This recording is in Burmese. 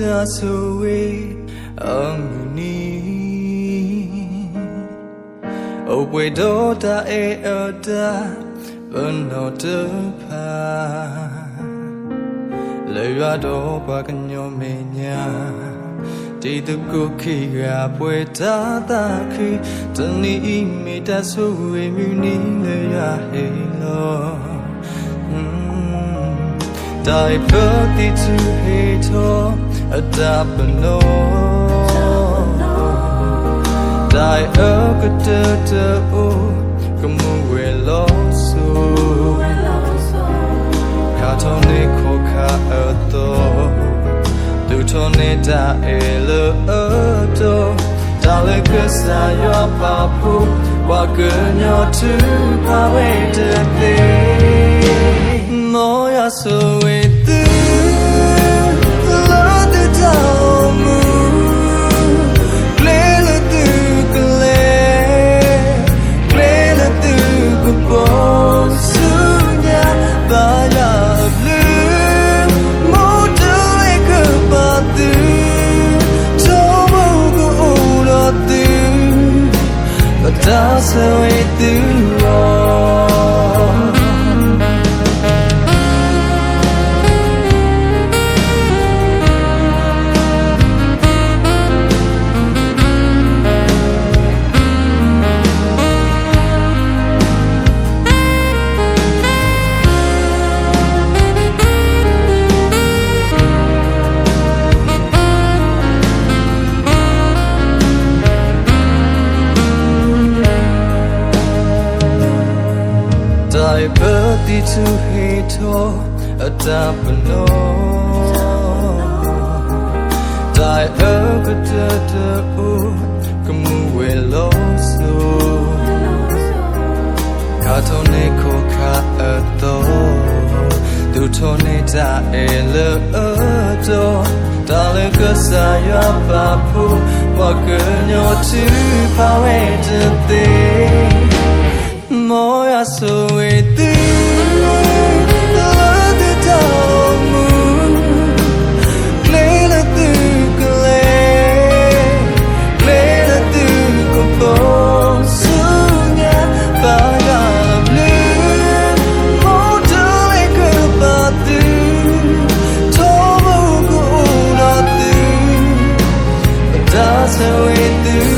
တာဆိုဝေးအမှုနီအပွေတော့တာအေအတာဘန်တော့တပါလေရတော့ပါကညောမေညာတေတကုခိကပွဲတာတာခိတနီမေတဆိုဝေမြူနီလေရဟေလော Die 40 to a dab no dai a kata ta o kamu we lo so ka to ne kho kha a to tu to ne da e lo a to da le ka sa yo pa pu wa ka nyo tu pa we de thing but does away do? road. တိသူဟေတောအတပနောတိုင်အကတတူကမူဝေလောဆိုကာတိုနေကိုခါအတောဒုထိုနေတာအလောတောဒါလကဆာရပါဖူမကညောချီပါဝဲတဲ့မောရဆို us our way through